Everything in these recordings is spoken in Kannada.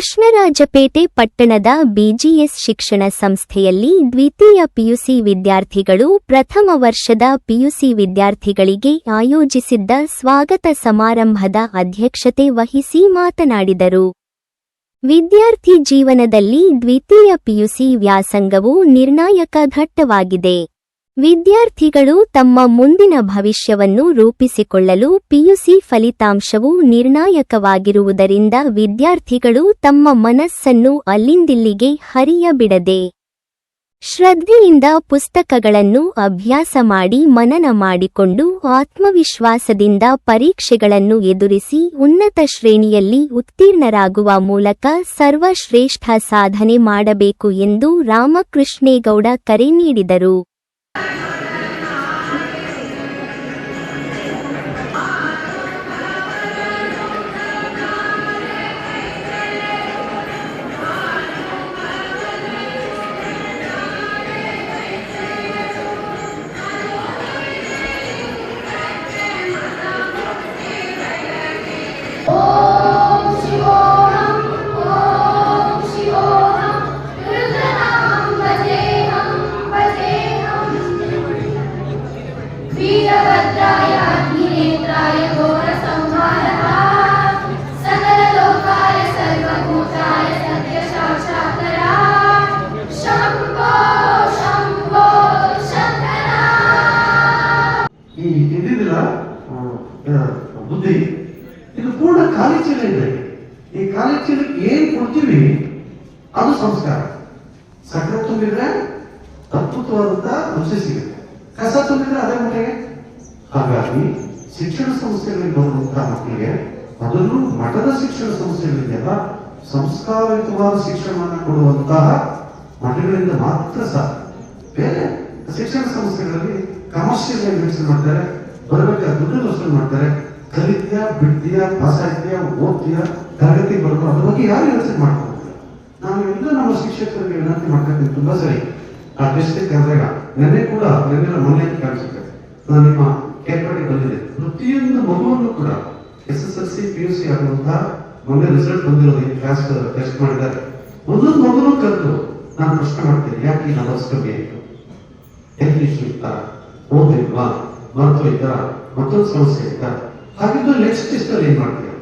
ಕೃಷ್ಣರಾಜಪೇಟೆ ಪಟ್ಟಣದ ಬಿಜಿಎಸ್ ಶಿಕ್ಷಣ ಸಂಸ್ಥೆಯಲ್ಲಿ ದ್ವಿತೀಯ ಪಿಯುಸಿ ವಿದ್ಯಾರ್ಥಿಗಳು ಪ್ರಥಮ ವರ್ಷದ ಪಿಯುಸಿ ವಿದ್ಯಾರ್ಥಿಗಳಿಗೆ ಆಯೋಜಿಸಿದ್ದ ಸ್ವಾಗತ ಸಮಾರಂಭದ ಅಧ್ಯಕ್ಷತೆ ವಹಿಸಿ ಮಾತನಾಡಿದರು. ವಿದ್ಯಾರ್ಥಿ ಜೀವನದಲ್ಲಿ ದ್ವಿತೀಯ ಪಿಯುಸಿ ವ್ಯಾಸಂಗವು ನಿರ್ಣಾಯಕ ಘಟ್ಟವಾಗಿದೆ. ವಿದ್ಯಾರ್ಥಿಗಳು ತಮ್ಮ ಮುಂದಿನ ಭವಿಷ್ಯವನ್ನು ರೂಪಿಸಿಕೊಳ್ಳಲು ಪಿಯುಸಿ ಫಲಿತಾಂಶವು ನಿರ್ಣಾಯಕವಾಗಿರುವುದರಿಂದ ವಿದ್ಯಾರ್ಥಿಗಳು ತಮ್ಮ ಮನಸ್ಸನ್ನು ಅಲ್ಲಿಂದಿಲ್ಲಿಗೆ ಹರಿಯಬಿಡದೆ ಶ್ರದ್ಧೆಯಿಂದ ಪುಸ್ತಕಗಳನ್ನು ಅಭ್ಯಾಸ ಮಾಡಿ ಮನನ ಮಾಡಿಕೊಂಡು ಆತ್ಮವಿಶ್ವಾಸದಿಂದ ಪರೀಕ್ಷೆಗಳನ್ನು ಎದುರಿಸಿ ಉನ್ನತ ಶ್ರೇಣಿಯಲ್ಲಿ ಉತ್ತೀರ್ಣರಾಗುವ ಮೂಲಕ ಸರ್ವಶ್ರೇಷ್ಠ ಸಾಧನೆ ಮಾಡಬೇಕು ಎಂದು ರಾಮಕೃಷ್ಣೇಗೌಡ ಕರೆ ನೀಡಿದರು. you ಇದೆ ಈ ಚೀಲಕ್ಕೆ ಏನ್ ಕೊಡ್ತೀವಿ? ಅದು ಸಂಸ್ಕಾರ. ಸಕ್ಕರೆ ತುಂಬಿದ್ರೆ ಅದ್ಭುತವಾದಂತ ರುಚಿ ಸಿಗುತ್ತೆ. ಕಸ ತುಂಬಿದ್ರೆ ಅದೇ ಮಟ್ಟಿಗೆ ಹಾಗಾಗಿ ಶಿಕ್ಷಣ ಸಂಸ್ಥೆಗಳಿಗೆ ಬರುವಂತಹ ಮಕ್ಕಳಿಗೆ ಅದನ್ನು ಮಠದ ಶಿಕ್ಷಣ ಸಂಸ್ಥೆಗಳಿದೆಯಲ್ಲ ಸಂಸ್ಕಾರಯುತವಾದ ಶಿಕ್ಷಣವನ್ನು ಕೊಡುವಂತಹ ಮಠಗಳಿಂದ ಮಾತ್ರ ಸಾಧ್ಯ. ಬೇರೆ ಶಿಕ್ಷಣ ಸಂಸ್ಥೆಗಳಲ್ಲಿ ಕಮರ್ಷಿಯಲ್ ಮಾಡ್ತಾರೆ, ಬರಬೇಕಾದ ದುಡ್ಡು ವಸೂಲು ಮಾಡ್ತಾರೆ ಕಲಿತ್ಯ, ಬಿಡ್ತೀಯ ಪಾಸ್ ಆಗ್ತೀಯ ಓದ್ತೀಯ, ತರಗತಿ ಅದಕ್ಕೆ ಅದ್ರ ಬಗ್ಗೆ ಯಾರು ಯೋಚನೆ ಮಾಡ್ತಾರೆ? ನಾನು ಎಲ್ಲ ನಮ್ಮ ಶಿಕ್ಷಕರಿಗೆ ವಿನಂತಿ ಮಾಡ್ಕೊತೀವಿ ತುಂಬಾ ಸರಿ. ಆ ಡಿಸ್ಟ್ರಿಕ್ಟ್ ಕರೆದಾಗ ನೆನ್ನೆ ಕೂಡ ನೆನ್ನೆ ಮೊನ್ನೆ ಕಾಣಿಸುತ್ತೆ. ನಾನು ನಿಮ್ಮ ಕೇರ್ಪಡಿ ಬಂದಿದೆ ಪ್ರತಿಯೊಂದು ಮಗುವನ್ನು ಕೂಡ S S L C, P U C ಆಗುವಂತಹ ಮೊನ್ನೆ ರಿಸಲ್ಟ್ ಬಂದಿರೋದು ಈ ಕ್ಲಾಸ್ ಟೆಸ್ಟ್ ಮಾಡಿದ್ದಾರೆ ಒಂದೊಂದು ಮಗುನು ಕಲಿತು. ನಾನು ಪ್ರಶ್ನೆ ಮಾಡ್ತೀನಿ, ಯಾಕೆ ಈ ನಮಸ್ ಕಮ್ಮಿ ಆಯಿತು ಹೆಲ್ತ್ ಇಶ್ಯೂ ಇತ್ತಾ? ಓದಿಲ್ವಾ ಮಹತ್ವ ಇದ್ದಾರ ಮತ್ತೊಂದು ಸಮಸ್ಯೆ ಇತ್ತಾ? ಹಾಗಿದ್ದು ನೆಕ್ಸ್ಟ್ ಟೆಸ್ಟ್ ಅಲ್ಲಿ ಏನ್ ಮಾಡ್ತೀರಾ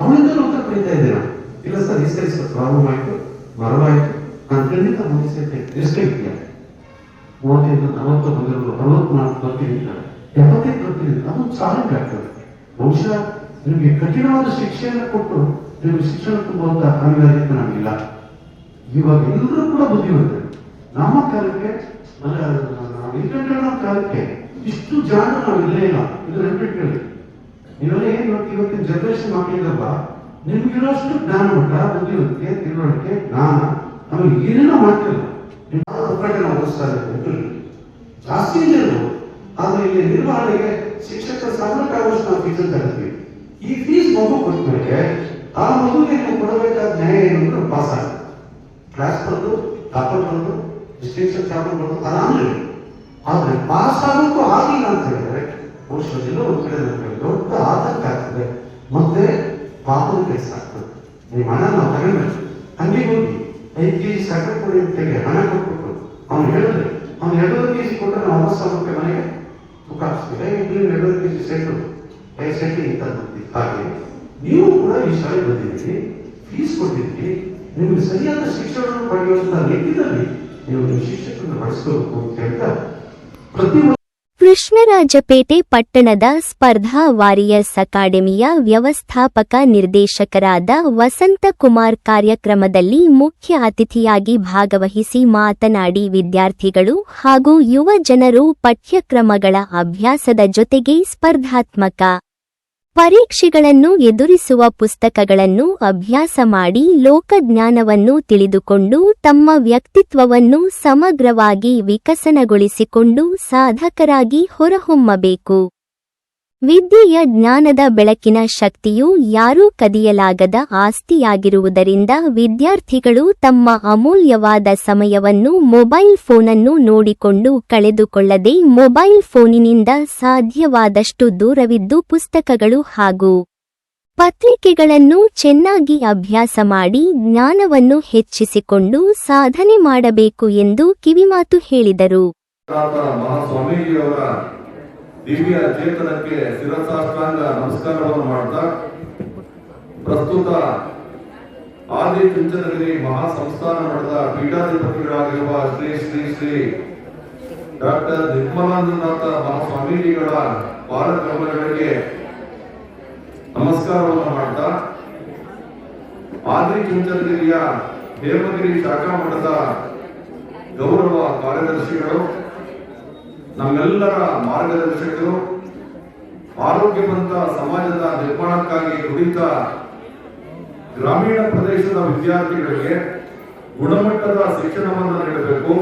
ಅವನಿಂದ ಉತ್ತರ ಪಡಿತಾ ಇದ್ದೀರಾ ಇಲ್ಲ ಸರ್ ಈ ಸರಿ ಸ್ವಲ್ಪ ಪ್ರಾಬ್ಲಮ್ ಆಯ್ತು ಮರವಾಯ್ತು ನಾನು ಖಂಡಿತ ಮುಂದೆ ಎಷ್ಟು ಇದೆಯಾ ಮೂವತ್ತೈದು, ನಲವತ್ತು ಬಂದಿರೋದು ಬರ್ತೀನಿ ಅಂತಾರೆ. ಎಪ್ಪತ್ತೈದು ಬರ್ತೀನಿ ಅದು ಚಾಲೆಂಜ್ ಆಗ್ತದೆ. ಬಹುಶಃ ನಿಮಗೆ ಕಠಿಣವಾದ ಶಿಕ್ಷೆಯನ್ನು ಕೊಟ್ಟು ನಿಮ್ಗೆ ಶಿಕ್ಷಣ ತುಂಬುವಂತಹ ಅನಿವಾರ್ಯತೆ ನಮಗಿಲ್ಲ. ಇವಾಗ ಎಲ್ಲರೂ ಕೂಡ ಬುದ್ಧಿವಂತರು. ನಮ್ಮ ಕಾಲಕ್ಕೆ ಇಂಟರ್ನೆಟ್ ಕಾಲಕ್ಕೆ ಇಷ್ಟು ಜಾಣ ನಾವು ಇಲ್ಲೇ. ಇಲ್ಲ ಇದು ನೆನ್ಪಿಟ್ಕೊಳ್ಳಿ ನೀವೆಲ್ಲ ನೋಡಿ ಇವತ್ತು ಜನರೇಷನ್ ಮಕ್ಕಳಿಗಲ್ಲ ನಿಮ್ಗಿರೋಷ್ಟು ಜ್ಞಾನ ಮಟ್ಟ ಬುದ್ಧಿವಂತಿಕೆ ತಿಳುವಳಿಕೆ? ಜ್ಞಾನ? ನಮಗೆ ಏನೇನೋ ಮಾಡ್ತಿಲ್ಲ ನಾವು ಓದಿಸ್ತಾ ಇದ್ದೀವಿ ಜಾಸ್ತಿ ಜನರು ಆದರೆ ಇಲ್ಲಿ ನಿರ್ವಹಣೆಗೆ ಶಿಕ್ಷಕರ ಸಂಬಳಕ್ಕಾಗುವಷ್ಟು ನಾವು ಫೀಸ್ ತರ್ತೀವಿ ಈ ಫೀಸ್ ಮಗು ಕೊಟ್ಟಮೇಲೆ ಆ ಮಗುಗೆ ನೀವು ಕೊಡಬೇಕಾದ ನ್ಯಾಯ ಏನಂದ್ರೆ ಪಾಸ್ ಆಗುತ್ತೆ ಕ್ಲಾಸ್ ಬಂದು ಟಾಪರ್ ಬಂದು ಡಿಸ್ಟಿಂಕ್ಷನ್ ಚಾಪರ್ ಬಂದು ಆದರೆ ಆದ್ರೆ ಪಾಸ್ ಆಗೋಕ್ಕೂ ಆಗಿಲ್ಲ ಅಂತ ಬಹುಶಃ ಒಂದು ಕಡೆ ನಮ್ಗೆ ದೊಡ್ಡ ಆತಂಕ ಆಗ್ತದೆ. ಮತ್ತೆ ಪಾಪದ ಕೆಲಸ ಆಗ್ತದೆ. ನಿಮ್ಮ ಹಣ ನಾವು ತಗೊಂಡ್ರೆ ಹಂಗೆ ಹೋಗಿ ಐದು ಕೆ ಜಿ ಸಕ್ಕರೆ ಕೊಡಿ ಅಂತೇಳಿ ಹಣ ಕೊಟ್ಬಿಟ್ಟು ಅವ್ನು ಹೇಳಿದ್ರೆ, ಅವ್ನು ಎರಡೂವರೆ ಕೆ ಜಿ ಕೊಟ್ಟರೆ ನಾವು ಹೊಸ ಆಗೋಕ್ಕೆ ಮನೆಗೆ ಮುಖ ಹಾಕ್ಸ್ತೀವಿ ನೀವು ಎರಡೂವರೆ ಕೆ ಜಿ ಸೆಟ್ಟು ಐ ಸೆಟ್ಟಿ ಬಂದಿ ಹಾಗೆ ನೀವು ಕೂಡ ಈ ಶಾಲೆ ಬಂದಿದ್ದೀರಿ, ಫೀಸ್ ಕೊಟ್ಟಿದ್ದೀರಿ, ನಿಮಗೆ ಸರಿಯಾದ ಶಿಕ್ಷಣವನ್ನು ಪಡೆಯುವಂತಹ ನಿಟ್ಟಿನಲ್ಲಿ ನೀವು ನಿಮ್ಮ ಶಿಕ್ಷಕರನ್ನು ಬಳಸ್ಕೋಬೇಕು ಅಂತ ಹೇಳ್ತಾ ಪ್ರತಿ ಕೃಷ್ಣರಾಜಪೇಟೆ ಪಟ್ಟಣದ ಸ್ಪರ್ಧಾ ವಾರಿಯರ್ಸ್ ಅಕಾಡೆಮಿಯ ವ್ಯವಸ್ಥಾಪಕ ನಿರ್ದೇಶಕರಾದ ವಸಂತಕುಮಾರ್ ಕಾರ್ಯಕ್ರಮದಲ್ಲಿ ಮುಖ್ಯ ಅತಿಥಿಯಾಗಿ ಭಾಗವಹಿಸಿ ಮಾತನಾಡಿ ವಿದ್ಯಾರ್ಥಿಗಳು ಹಾಗೂ ಯುವ ಜನರು ಪಠ್ಯಕ್ರಮಗಳ ಅಭ್ಯಾಸದ ಜೊತೆಗೆ ಸ್ಪರ್ಧಾತ್ಮಕ ಪರೀಕ್ಷೆಗಳನ್ನು ಎದುರಿಸುವ ಪುಸ್ತಕಗಳನ್ನು ಅಭ್ಯಾಸ ಮಾಡಿ ಲೋಕಜ್ಞಾನವನ್ನು ತಿಳಿದುಕೊಂಡು ತಮ್ಮ ವ್ಯಕ್ತಿತ್ವವನ್ನು ಸಮಗ್ರವಾಗಿ ವಿಕಸನಗೊಳಿಸಿಕೊಂಡು ಸಾಧಕರಾಗಿ ಹೊರಹೊಮ್ಮಬೇಕು. ವಿದ್ಯೆಯ ಜ್ಞಾನದ ಬೆಳಕಿನ ಶಕ್ತಿಯು ಯಾರೂ ಕದಿಯಲಾಗದ ಆಸ್ತಿಯಾಗಿರುವುದರಿಂದ ವಿದ್ಯಾರ್ಥಿಗಳು ತಮ್ಮ ಅಮೂಲ್ಯವಾದ ಸಮಯವನ್ನು ಮೊಬೈಲ್ ಫೋನನ್ನು ನೋಡಿಕೊಂಡು ಕಳೆದುಕೊಳ್ಳದೆ ಮೊಬೈಲ್ ಫೋನಿನಿಂದ ಸಾಧ್ಯವಾದಷ್ಟು ದೂರವಿದ್ದು ಪುಸ್ತಕಗಳು ಹಾಗೂ ಪತ್ರಿಕೆಗಳನ್ನು ಚೆನ್ನಾಗಿ ಅಭ್ಯಾಸ ಮಾಡಿ ಜ್ಞಾನವನ್ನು ಹೆಚ್ಚಿಸಿಕೊಂಡು ಸಾಧನೆ ಮಾಡಬೇಕು ಎಂದು ಕಿವಿಮಾತು ಹೇಳಿದರು. ದಿವ್ಯ ಚೇತನಕ್ಕೆ ಶಿರಸಾಷ್ಟಾಂಗ ನಮಸ್ಕಾರವನ್ನು ಮಾಡ್ತಾ, ಪ್ರಸ್ತುತ ಆದಿ ಚುಂಚನಗಿರಿ ಮಹಾ ಸಂಸ್ಥಾನ ಮಠದ ಪೀಠಾಧಿಪತಿಗಳಾಗಿರುವ ಶ್ರೀ ಶ್ರೀ ಶ್ರೀ ಡಾಕ್ಟರ್ ನಿರ್ಮಲಾನಂದನಾಥ ಮಹಾಸ್ವಾಮೀಜಿಗಳ ಪಾದಕರ್ಮಗಳಿಗೆ ನಮಸ್ಕಾರವನ್ನು ಮಾಡ್ತಾ, ಆದಿ ಚುಂಚನಗಿರಿಯ ಹೇಮಗಿರಿ ಶಾಖಾ ಮಠದ ಗೌರವ ಕಾರ್ಯದರ್ಶಿಗಳು ನಮ್ಮೆಲ್ಲರ ಮಾರ್ಗದರ್ಶಕರು, ಆರೋಗ್ಯವಂತ ಸಮಾಜದ ನಿರ್ಮಾಣಕ್ಕಾಗಿ ದುಡಿತ ಗ್ರಾಮೀಣ ಪ್ರದೇಶದ ವಿದ್ಯಾರ್ಥಿಗಳಿಗೆ ಗುಣಮಟ್ಟದ ಶಿಕ್ಷಣವನ್ನು ನೀಡಬೇಕು.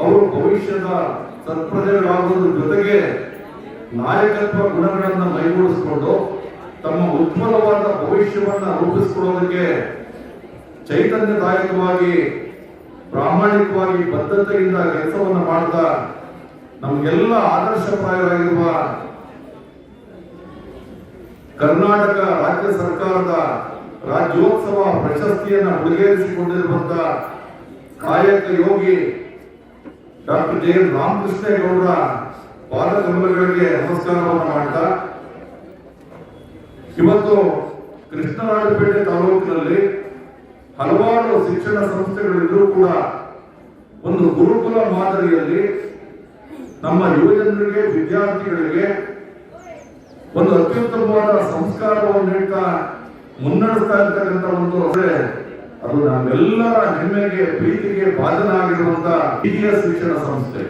ಅವರು ಭವಿಷ್ಯದ ಸತ್ಪ್ರಜೆಗಳಾಗುವುದ್ರ ಜೊತೆಗೆ ನಾಯಕತ್ವ ಗುಣಗಳನ್ನು ಮೈಗೂಡಿಸಿಕೊಂಡು ತಮ್ಮ ಉಜ್ವಲವಾದ ಭವಿಷ್ಯವನ್ನು ರೂಪಿಸಿಕೊಳ್ಳೋದಕ್ಕೆ ಚೈತನ್ಯದಾಯಕವಾಗಿ, ಪ್ರಾಮಾಣಿಕವಾಗಿ ಬದ್ಧತೆಯಿಂದ ಕೆಲಸವನ್ನು ಮಾಡ್ತಾ ನಮಗೆಲ್ಲ ಆದರ್ಶಪ್ರಾಯವಾಗಿರುವ ಕರ್ನಾಟಕ ರಾಜ್ಯ ಸರ್ಕಾರದ ರಾಜ್ಯೋತ್ಸವ ಪ್ರಶಸ್ತಿಯನ್ನು ಮುಡಿಗೇರಿಸಿಕೊಂಡಿರುವಂತ ಕಾಯಕ ಯೋಗಿ ಡಾಕ್ಟರ್ ಜೆ ಎನ್ ರಾಮಕೃಷ್ಣೇಗೌಡರ ಪಾದಕಮಲಗಳಿಗೆ ನಮಸ್ಕಾರವನ್ನು ಮಾಡ್ತಾ, ಇವತ್ತು ಕೃಷ್ಣರಾಜಪೇಟೆ ತಾಲೂಕಿನಲ್ಲಿ ಹಲವಾರು ಶಿಕ್ಷಣ ಸಂಸ್ಥೆಗಳಿದ್ರೂ ಕೂಡ ಒಂದು ಗುರುಕುಲ ಮಾದರಿಯಲ್ಲಿ ನಮ್ಮ ಯುವಜನರಿಗೆ, ವಿದ್ಯಾರ್ಥಿಗಳಿಗೆ ಒಂದು ಅತ್ಯುತ್ತಮವಾದ ಸಂಸ್ಕಾರವನ್ನು ನೀಡ್ತಾ ಮುನ್ನಡೆಸ್ತಾ ಇರ್ತಕ್ಕಂಥ ಒಂದು ಅದು ನಮ್ಮೆಲ್ಲರ ಹೆಮ್ಮೆಗೆ, ಪ್ರೀತಿಗೆ ಭಾಜನಾಗಿರುವಂತ ಹಿರಿಯ ಶಿಕ್ಷಣ ಸಂಸ್ಥೆ.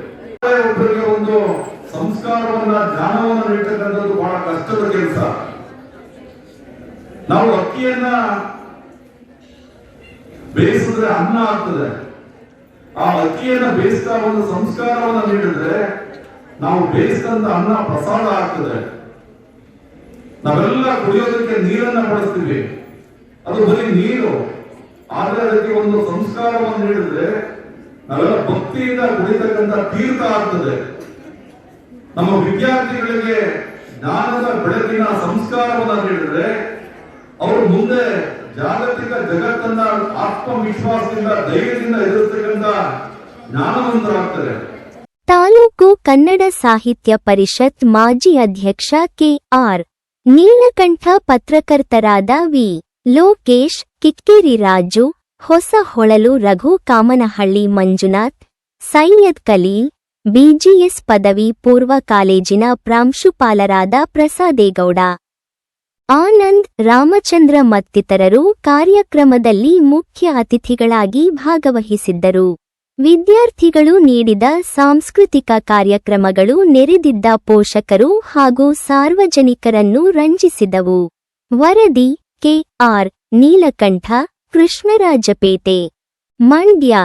ಒಬ್ಬರಿಗೆ ಒಂದು ಸಂಸ್ಕಾರವನ್ನ, ಜ್ಞಾನವನ್ನು ನೀಡ್ತಕ್ಕಂಥದ್ದು ಬಹಳ ಕಷ್ಟದ ಕೆಲಸ. ನಾವು ಅಕ್ಕಿಯನ್ನ ಬೇಯಿಸಿದ್ರೆ ಅನ್ನ ಆಗ್ತದೆ. ಆ ಅಕ್ಕಿಯನ್ನ ಬೇಯಿಸ್ತಾ ಒಂದು ಸಂಸ್ಕಾರವನ್ನು ನೀಡಿದ್ರೆ ನಾವು ಬೇಯಿಸಿದಂತ ಅನ್ನ ಪ್ರಸಾದ ಆಗ್ತದೆ ನಾವೆಲ್ಲ ಕುಡಿಯೋದಕ್ಕೆ ನೀರನ್ನ ಬಳಸ್ತೀವಿ. ಅದು ಬರೀ ನೀರು. ಆದ್ರೆ ಅದಕ್ಕೆ ಒಂದು ಸಂಸ್ಕಾರವನ್ನು ನೀಡಿದ್ರೆ ನಾವೆಲ್ಲ ಭಕ್ತಿಯಿಂದ ಕುಡಿತಕ್ಕಂತ ತೀರ್ಥ ಆಗ್ತದೆ. ನಮ್ಮ ವಿದ್ಯಾರ್ಥಿಗಳಿಗೆ ಜ್ಞಾನದ ಬೆಳಕಿನ ಸಂಸ್ಕಾರವನ್ನು ನೀಡಿದ್ರೆ ಅವರು ಮುಂದೆ ಜಾಗತಿಕ ಜಗತ್ತನ್ನ ಆತ್ಮವಿಶ್ವಾಸದಿಂದ, ಧೈರ್ಯದಿಂದ ಎದುರಿಸ್ತಕ್ಕಂಥ ಜ್ಞಾನವಂತರಾಗ್ತಾರೆ. ತಾಲೂಕು ಕನ್ನಡ ಸಾಹಿತ್ಯ ಪರಿಷತ್ ಮಾಜಿ ಅಧ್ಯಕ್ಷ K R Neelakantha ಪತ್ರಕರ್ತರಾದ V. Lokesh, Kikkeri Raju Hosa Holalu Raghu Kamanahalli Manjunath, Syed Khaleel B G S ಪದವಿ ಪೂರ್ವ ಕಾಲೇಜಿನ ಪ್ರಾಂಶುಪಾಲರಾದ ಪ್ರಸಾದೇಗೌಡ. ಆನಂದ್ ರಾಮಚಂದ್ರ ಮತ್ತಿತರರು ಕಾರ್ಯಕ್ರಮದಲ್ಲಿ ಮುಖ್ಯ ಅತಿಥಿಗಳಾಗಿ ಭಾಗವಹಿಸಿದ್ದರು. ವಿದ್ಯಾರ್ಥಿಗಳು ನೀಡಿದ ಸಾಂಸ್ಕೃತಿಕ ಕಾರ್ಯಕ್ರಮಗಳು ನೆರೆದಿದ್ದ ಪೋಷಕರು ಹಾಗೂ ಸಾರ್ವಜನಿಕರನ್ನು ರಂಜಿಸಿದವು. ವರದಿ ಕೆಆರ್ ನೀಲಕಂಠ, ಕೃಷ್ಣರಾಜಪೇಟೆ, ಮಂಡ್ಯ.